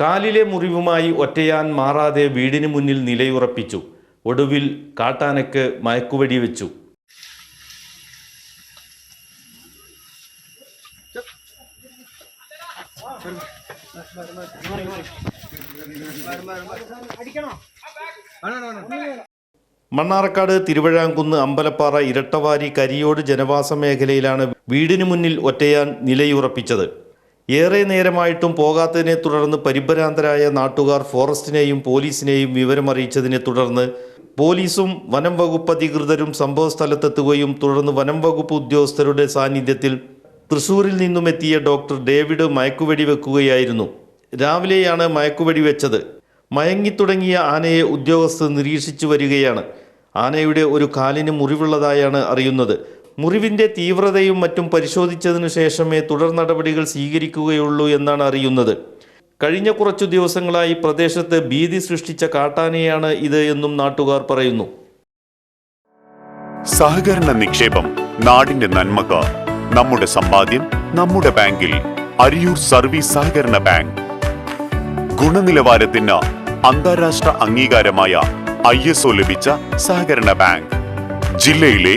കാലിലെ മുറിവുമായി ഒറ്റയാൻ മാറാതെ വീടിന് മുന്നിൽ നിലയുറപ്പിച്ചു. ഒടുവിൽ കാട്ടാനയ്ക്ക് മയക്കുവടി വെച്ചു. മണ്ണാർക്കാട് തിരുവഴാംകുന്ന് അമ്പലപ്പാറ ഇരട്ടവാരി കരിയോട് ജനവാസ മേഖലയിലാണ് വീടിനു മുന്നിൽ ഒറ്റയാൻ നിലയുറപ്പിച്ചത്. ഏറെ നേരമായിട്ടും പോകാത്തതിനെ തുടർന്ന് പരിഭ്രാന്തരായ നാട്ടുകാർ ഫോറസ്റ്റിനെയും പോലീസിനെയും വിവരമറിയിച്ചതിനെ തുടർന്ന് പോലീസും വനം വകുപ്പ് അധികൃതരും സംഭവസ്ഥലത്തെത്തുകയും തുടർന്ന് വനം വകുപ്പ് ഉദ്യോഗസ്ഥരുടെ സാന്നിധ്യത്തിൽ തൃശൂരിൽ നിന്നും എത്തിയ ഡോക്ടർ ഡേവിഡ് മയക്കുവെടി വെക്കുകയായിരുന്നു. രാവിലെയാണ് മയക്കുവെടി വെച്ചത്. മയങ്ങിത്തുടങ്ങിയ ആനയെ ഉദ്യോഗസ്ഥർ നിരീക്ഷിച്ചു വരികയാണ്. ആനയുടെ ഒരു കാലിന് മുറിവുള്ളതായാണ് അറിയുന്നത്. മുറിവിന്റെ തീവ്രതയും മറ്റും പരിശോധിച്ചതിനു ശേഷമേ തുടർ നടപടികൾ സ്വീകരിക്കുകയുള്ളൂ എന്നാണ് അറിയുന്നത്. കഴിഞ്ഞ കുറച്ചു ദിവസങ്ങളായി പ്രദേശത്ത് ഭീതി സൃഷ്ടിച്ച കാട്ടാനയാണ് ഇത് എന്നും നാട്ടുകാർ പറയുന്നു. സഹകരണ നിക്ഷേപം നാടിന്റെ നന്മക്ക് നമ്മുടെ സമ്പാദ്യം നമ്മുടെ ബാങ്കിൽ അരിയൂർ സർവീസ് സഹകരണ ബാങ്ക്. ഗുണനിലവാരത്തിന് അന്താരാഷ്ട്ര അംഗീകാരമായ ഐ ലഭിച്ച സഹകരണ ബാങ്ക്. ജില്ലയിലെ